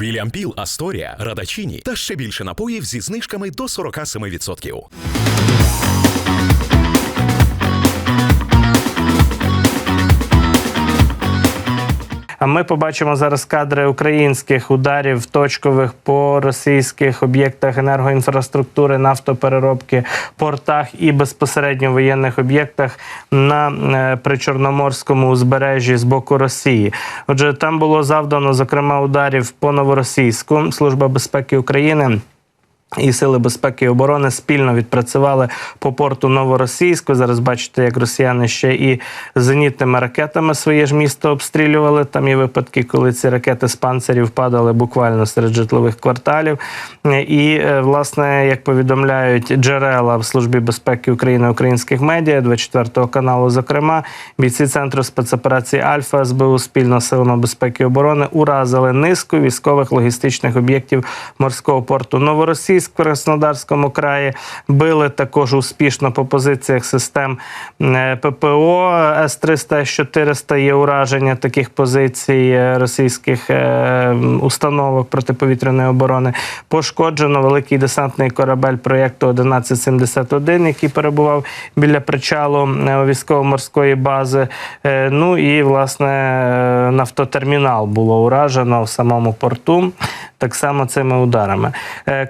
Вільям Піл, Асторія, Радачині та ще більше напоїв зі знижками до 47%. Ми побачимо зараз кадри українських ударів точкових по російських об'єктах енергоінфраструктури, нафтопереробки, портах і безпосередньо воєнних об'єктах на е, причорноморському узбережжі з боку Росії. Отже, там було завдано зокрема ударів по новоросійську. Служба безпеки України. І сили безпеки і оборони спільно відпрацювали по порту Новоросійську. Зараз бачите, як росіяни ще і зенітними ракетами своє ж місто обстрілювали. Там є випадки, коли ці ракети з панцирів падали буквально серед житлових кварталів. І е, власне, як повідомляють джерела в службі безпеки України українських медіа, 24 каналу, зокрема, бійці центру спецоперації Альфа СБУ спільно з силами безпеки і оборони уразили низку військових логістичних об'єктів морського порту Новоросійськ в Краснодарському краї. Били також успішно по позиціях систем ППО С-300, С-400 є ураження таких позицій е, російських е, установок протиповітряної оборони. Пошкоджено великий десантний корабель проєкту 1171, який перебував біля причалу е, військово-морської бази. Ну і власне нафтотермінал було уражено в самому порту. Так само цими ударами.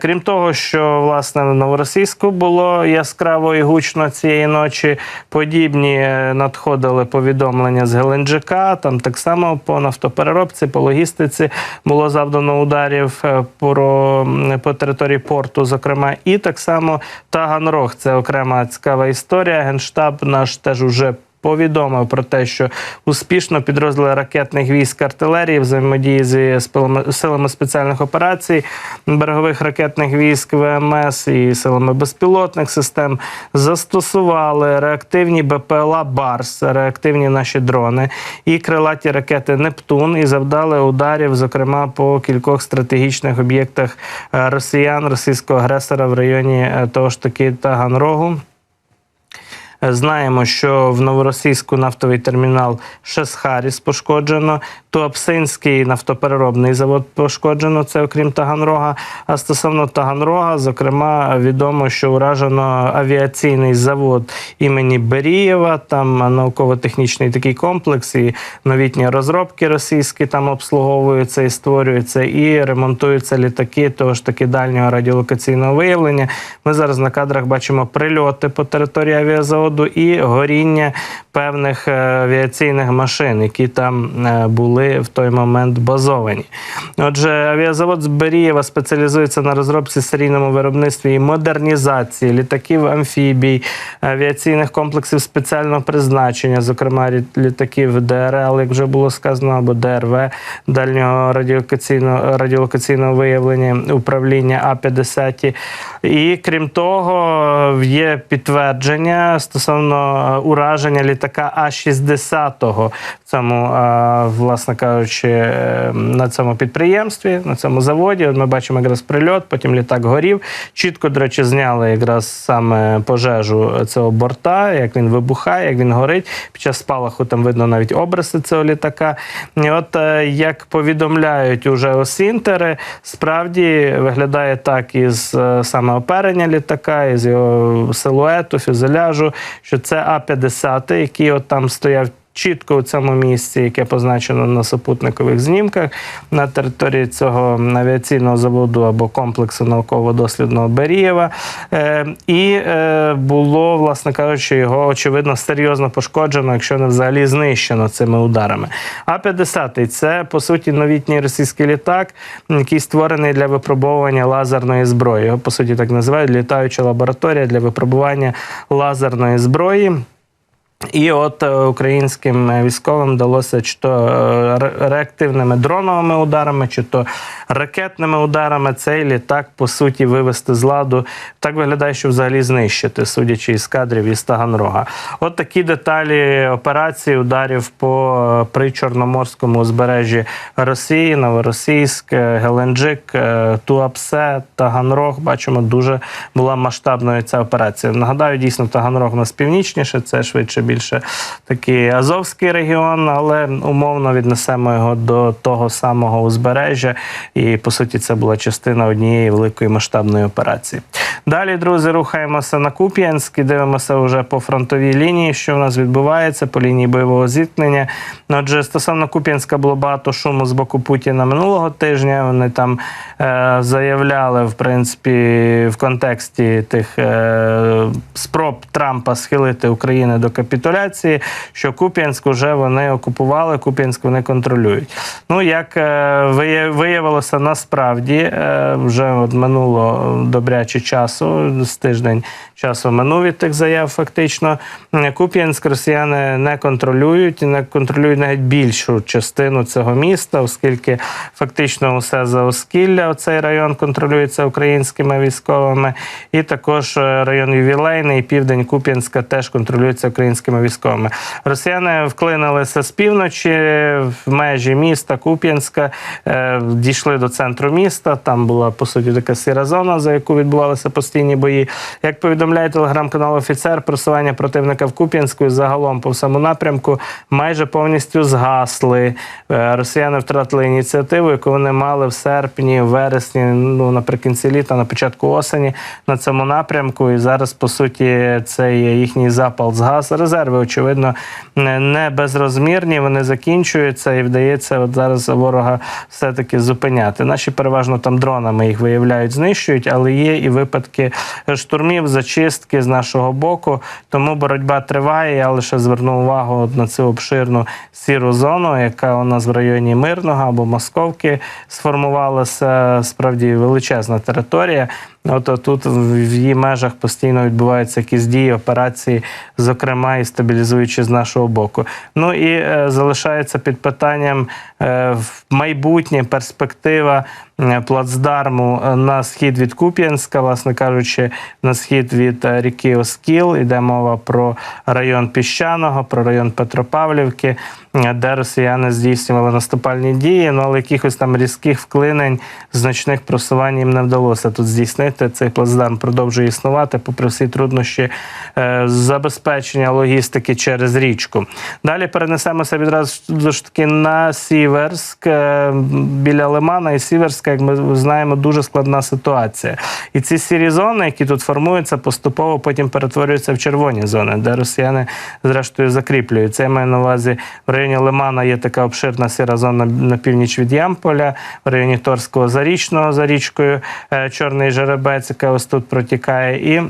Крім того, що власне в Новоросійську було яскраво і гучно цієї ночі. Подібні е, надходили повідомлення з Геленджика. Там так само по нафтопереробці, по логістиці було завдано ударів е, про, по території порту, зокрема, і так само Таганрог. Це окрема цікава історія. Генштаб наш теж уже повідомив про те, що успішно підрозділи ракетних військ артилерії взаємодії зі силами спеціальних операцій, берегових ракетних військ ВМС і силами безпілотних систем застосували реактивні БПЛА Барс, реактивні наші дрони і крилаті ракети Нептун і завдали ударів, зокрема по кількох стратегічних об'єктах е, росіян, російського агресора в районі е, того ж таки Таганрогу. Знаємо, що в Новоросійську нафтовий термінал Шесхаріс пошкоджено, Туапсинський нафтопереробний завод пошкоджено, це окрім Таганрога. А стосовно Таганрога, зокрема, відомо, що уражено авіаційний завод імені Берієва, там науково-технічний такий комплекс, і новітні розробки російські там обслуговуються і створюються, і ремонтуються літаки того ж таки дальнього радіолокаційного виявлення. Ми зараз на кадрах бачимо прильоти по території авіазаводу і горіння певних е, авіаційних машин, які там е, були в той момент базовані. Отже, авіазавод з Берієва спеціалізується на розробці серійному виробництві і модернізації літаків амфібій, авіаційних комплексів спеціального призначення, зокрема літаків ДРЛ, як вже було сказано, або ДРВ дальнього радіолокаційного радіолокаційного виявлення управління А-50. І крім того, є підтвердження стосовно е, ураження літака А-60 в цьому, е, власне кажучи, е, на цьому підприємстві, на цьому заводі. От ми бачимо якраз прильот, потім літак горів. Чітко, до речі, зняли якраз саме пожежу цього борта, як він вибухає, як він горить. Під час спалаху там видно навіть обриси цього літака. І от е, як повідомляють уже осінтери, справді виглядає так із саме оперення літака, із його силуету, фюзеляжу, що це А-50, який от там стояв. Чітко у цьому місці, яке позначено на супутникових знімках, на території цього авіаційного заводу або комплексу науково-дослідного Берієва. Е, і е, було, власне кажучи, його очевидно серйозно пошкоджено, якщо не взагалі знищено цими ударами. А-50 це по суті новітній російський літак, який створений для випробовування лазерної зброї. Його по суті так називають літаюча лабораторія для випробування лазерної зброї. І от е, українським е, військовим вдалося чи то е, реактивними дроновими ударами, чи то ракетними ударами цей літак по суті вивести з ладу. Так виглядає, що взагалі знищити, судячи із кадрів із Таганрога. От такі деталі операції ударів по причорноморському узбережжі Росії, Новоросійськ, Геленджик, Туапсе, Таганрог. Бачимо, дуже була масштабною ця операція. Нагадаю, дійсно Таганрог у нас північніше, це швидше більше такий Азовський регіон, але умовно віднесемо його до того самого узбережжя. І по суті, це була частина однієї великої масштабної операції. Далі, друзі, рухаємося на Куп'янськ і дивимося вже по фронтовій лінії, що в нас відбувається по лінії бойового зіткнення. Отже, стосовно Куп'янська було багато шуму з боку Путіна минулого тижня. Вони там е, заявляли, в принципі, в контексті тих е, спроб Трампа схилити Україну до капітуляції, що Куп'янськ вже вони окупували, Куп'янськ вони контролюють. Ну, як е, виявилося насправді, е, вже от минуло добряче часу, з тиждень часу минув від тих заяв, фактично. Куп'янськ росіяни не контролюють, не контролюють навіть більшу частину цього міста, оскільки фактично усе за Оскілля, цей район контролюється українськими військовими, і також е, район Ювілейний, південь Куп'янська теж контролюється українськими військовими. Росіяни вклинилися з півночі в межі міста Куп'янська, е, дійшли до центру міста. Там була по суті така сіра зона, за яку відбувалися постійні бої. Як повідомляє телеграм-канал Офіцер, просування противника в Куп'янську і загалом по всьому напрямку майже повністю згасли. Е, Росіяни втратили ініціативу, яку вони мали в серпні, вересні, ну наприкінці літа, на початку осені на цьому напрямку. І зараз, по суті, цей їхній запал згас. Резерви, очевидно, не безрозмірні. Вони закінчуються і вдається от зараз ворога все-таки зупиняти. Наші переважно там дронами їх виявляють, знищують, але є і випадки штурмів, зачистки з нашого боку. Тому боротьба триває. Я лише зверну увагу на цю обширну сіру зону, яка у нас в районі Мирного або Московки сформувалася. Справді величезна територія. От тут в її межах постійно відбуваються якісь дії, операції, зокрема і стабілізуючи з нашого боку. Ну і е, залишається під питанням е, в майбутнє перспектива е, плацдарму на схід від Куп'янська, власне кажучи, на схід від ріки Оскіл. Йде мова про район Піщаного, про район Петропавлівки, де росіяни здійснювали наступальні дії, ну але якихось там різких вклинень, значних просувань їм не вдалося тут здійснити. Цей плацдарм продовжує існувати, попри всі труднощі е, забезпечення логістики через річку. Далі перенесемося відразу ж таки на Сіверськ е, біля Лимана і Сіверська, як ми знаємо, дуже складна ситуація. І ці сірі зони, які тут формуються, поступово потім перетворюються в червоні зони, де росіяни зрештою закріплюються. Я маю на увазі в районі Лимана є така обширна сіра зона на північ від Ямполя, в районі Торського зарічного за річкою е, Чорний Жеребець, яка ось тут протікає. І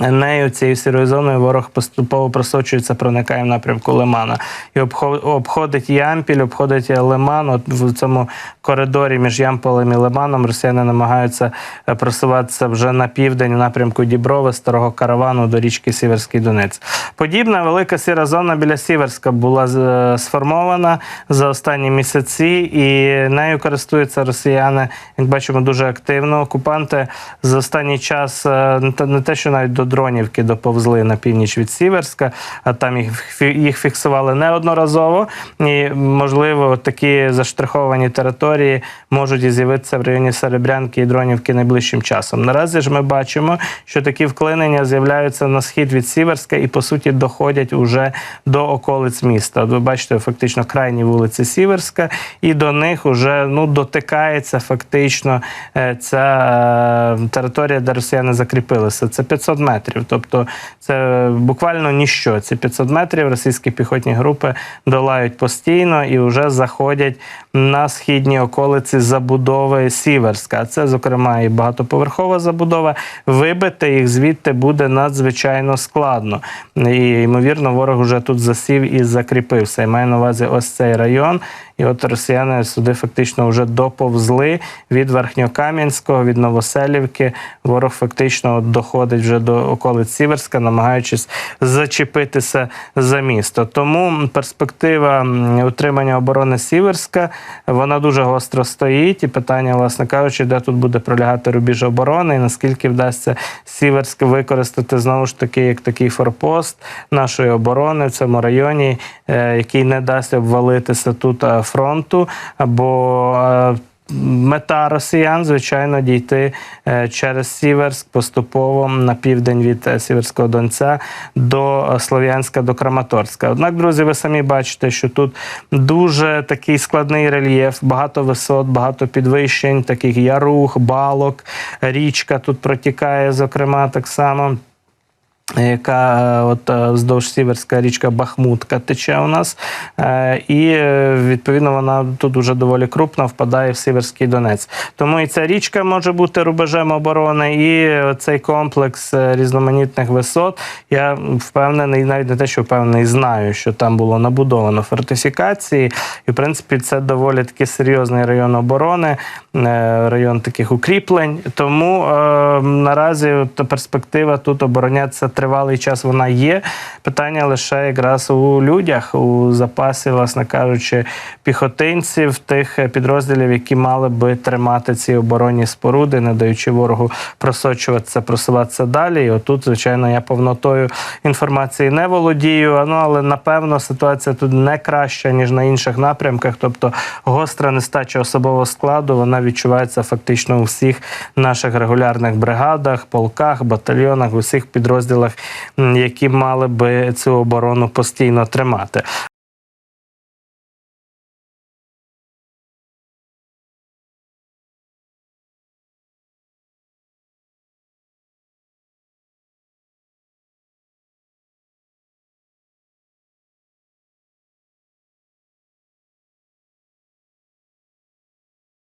Нею цією сірою зоною ворог поступово просочується, проникає в напрямку Лимана і обхо- обходить Ямпіль, обходить Лиман. От в цьому коридорі між Ямполем і Лиманом росіяни намагаються е, просуватися вже на південь в напрямку Діброви, старого каравану до річки Сіверський Донець. Подібна велика сіра зона біля Сіверська була е, сформована за останні місяці, і нею користуються росіяни, як бачимо, дуже активно. Окупанти за останній час е, не те, що навіть до Дронівки доповзли на північ від Сіверська, а там їх, їх фіксували неодноразово. І, можливо, такі заштриховані території можуть і з'явитися в районі Серебрянки і Дронівки найближчим часом. Наразі ж ми бачимо, що такі вклинення з'являються на схід від Сіверська і, по суті, доходять уже до околиць міста. От ви бачите, фактично крайні вулиці Сіверська, і до них вже ну, дотикається фактично е, ця е, територія, де росіяни закріпилися. Це 500 метрів. Тобто це буквально ніщо. Ці 500 метрів російські піхотні групи долають постійно і вже заходять на східні околиці забудови Сіверська. Це, зокрема, і багатоповерхова забудова. Вибити їх звідти буде надзвичайно складно. І ймовірно, ворог вже тут засів і закріпився. Я маю на увазі ось цей район. І от росіяни сюди фактично вже доповзли від Верхньокам'янського, від Новоселівки. Ворог фактично от доходить вже до околиць Сіверська, намагаючись зачепитися за місто. Тому перспектива утримання оборони Сіверська вона дуже гостро стоїть. І питання, власне кажучи, де тут буде пролягати рубіж оборони, і наскільки вдасться Сіверськ використати знову ж таки як такий форпост нашої оборони в цьому районі, е, який не дасть обвалитися тут фронту, або е, Мета росіян, звичайно, дійти е, через Сіверськ поступово на південь від е, Сіверського Донця до Слов'янська, до Краматорська. Однак, друзі, ви самі бачите, що тут дуже такий складний рельєф, багато висот, багато підвищень, таких ярух, балок, річка тут протікає, зокрема, так само яка е, от е, вздовж Сіверська річка Бахмутка тече у нас, Е, і відповідно вона тут дуже доволі крупна, впадає в Сіверський Донець. Тому і ця річка може бути рубежем оборони, і цей комплекс різноманітних висот. Я впевнений, навіть не те, що впевнений, знаю, що там було набудовано фортифікації, і в принципі це доволі таки серйозний район оборони, район таких укріплень. Тому наразі перспектива тут оборонятися тривалий час вона є. Питання лише якраз у людях, у запасі, власне кажучи, піхотинців, тих підрозділів, які мали би тримати ці оборонні споруди, не даючи ворогу просочуватися, просуватися далі. І отут, звичайно, я повнотою інформації не володію. Ну але напевно ситуація тут не краща ніж на інших напрямках. Тобто гостра нестача особового складу вона відчувається фактично у всіх наших регулярних бригадах, полках, батальйонах, у всіх підрозділах, м, які мали би цю оборону постійно тримати.